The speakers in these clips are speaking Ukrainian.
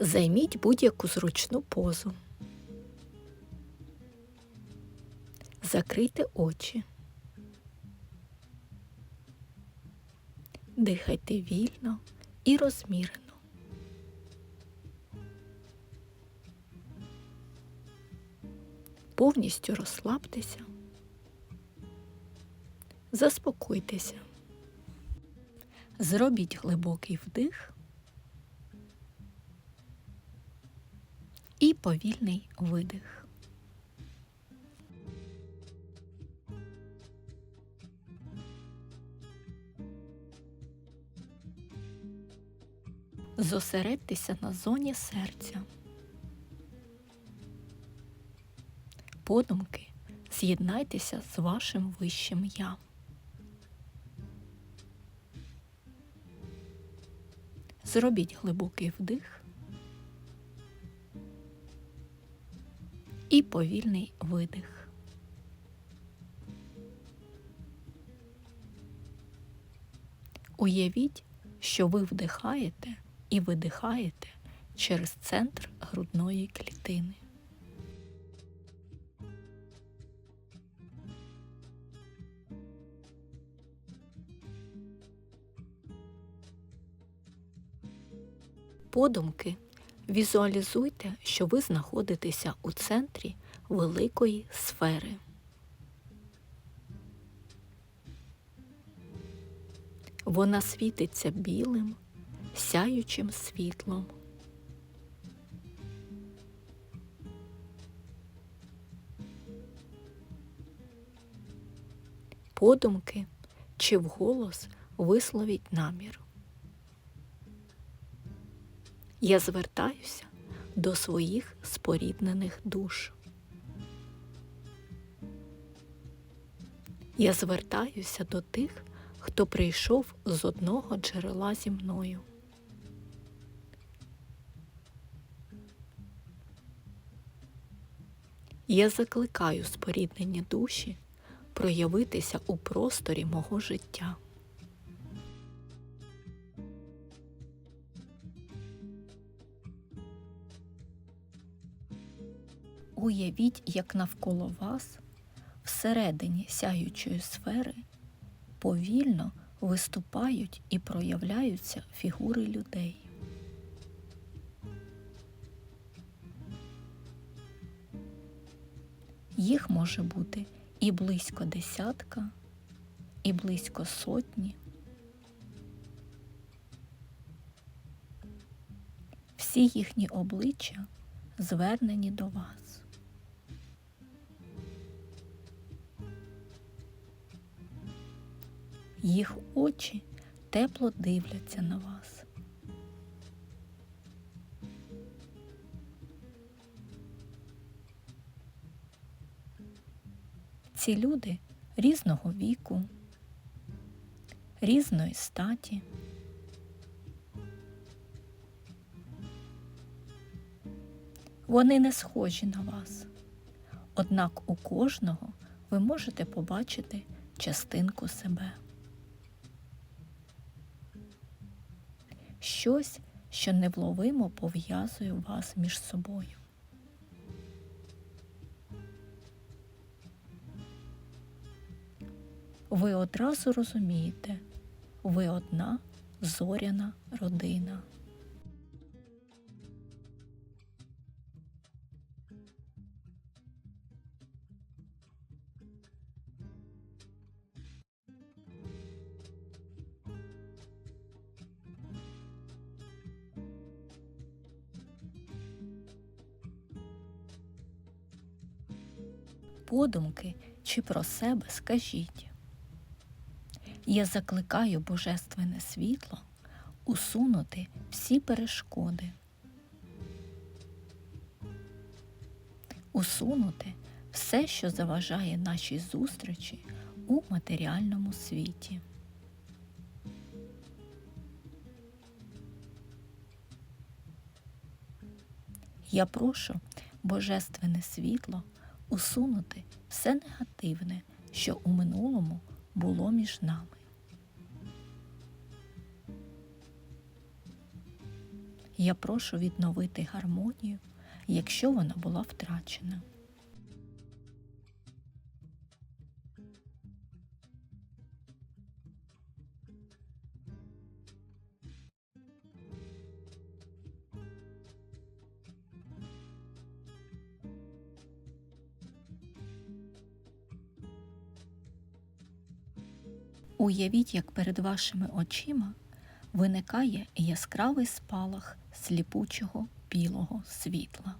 Займіть будь-яку зручну позу. Закрийте очі. Дихайте вільно і розмірено. Повністю розслабтеся. Заспокойтеся. Зробіть глибокий вдих повільний видих. Зосередьтеся на зоні серця. Подумки з'єднайтеся з вашим вищим я. Зробіть глибокий вдих і повільний видих. Уявіть, що ви вдихаєте і видихаєте через центр грудної клітини. Подумки візуалізуйте, що ви знаходитеся у центрі великої сфери. Вона світиться білим, сяючим світлом. Подумки чи вголос висловіть намір. Я звертаюся до своїх споріднених душ. Я звертаюся до тих, хто прийшов з одного джерела зі мною. Я закликаю споріднені душі проявитися у просторі мого життя. Уявіть, як навколо вас, всередині сяючої сфери, повільно виступають і проявляються фігури людей. Їх може бути і близько десятка, і близько сотні. Всі їхні обличчя звернені до вас. Їх очі тепло дивляться на вас. Ці люди різного віку, різної статі. Вони не схожі на вас, однак у кожного ви можете побачити частинку себе. Щось, що невловимо пов'язує вас між собою. Ви одразу розумієте, ви одна зоряна родина. Подумки чи про себе скажіть. Я закликаю Божественне світло усунути всі перешкоди, усунути все, що заважає нашій зустрічі у матеріальному світі. Я прошу Божественне світло усунути все негативне, що у минулому було між нами. Я прошу відновити гармонію, якщо вона була втрачена. Уявіть, як перед вашими очима виникає яскравий спалах сліпучого білого світла.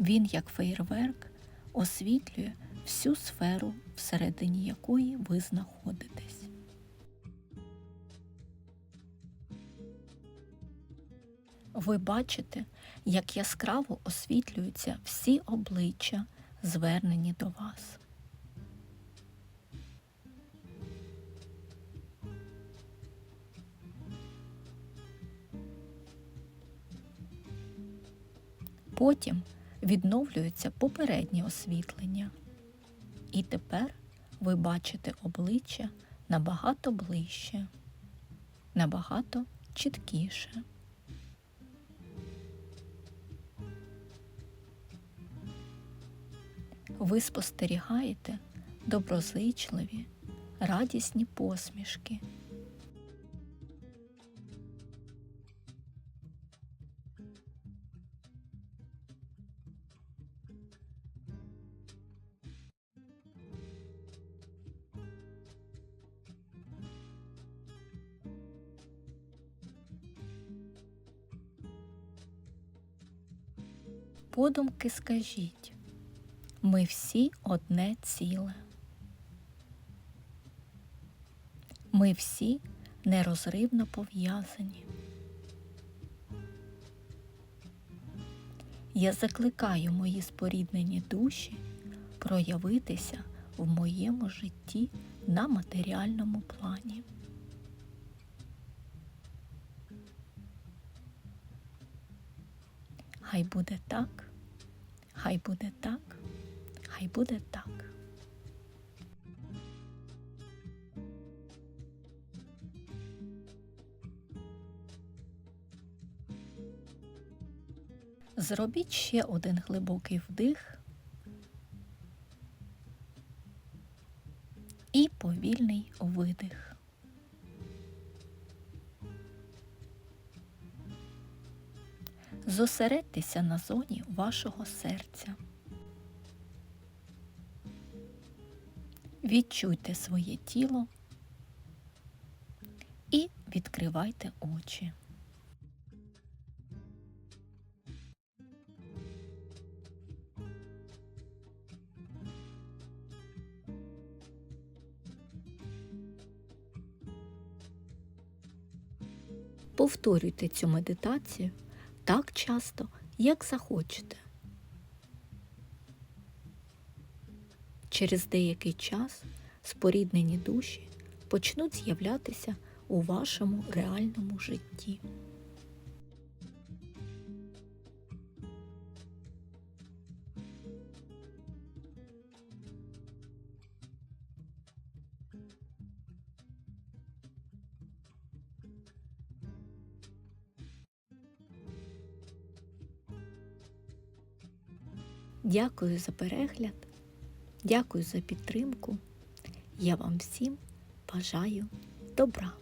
Він, як феєрверк, освітлює всю сферу, всередині якої ви знаходитесь. Ви бачите, як яскраво освітлюються всі обличчя, звернені до вас. Потім відновлюється попереднє освітлення. І тепер ви бачите обличчя набагато ближче, набагато чіткіше. Ви спостерігаєте доброзичливі, радісні посмішки. Подумки скажіть, ми всі одне ціле. Ми всі нерозривно пов'язані. Я закликаю мої споріднені душі проявитися в моєму житті на матеріальному плані. Хай буде так, хай буде так, хай буде так. Зробіть ще один глибокий вдих і повільний видих. Зосередьтеся на зоні вашого серця. Відчуйте своє тіло і відкривайте очі. Повторюйте цю медитацію так часто, як захочете. Через деякий час споріднені душі почнуть з'являтися у вашому реальному житті. Дякую за перегляд, дякую за підтримку. Я вам всім бажаю добра.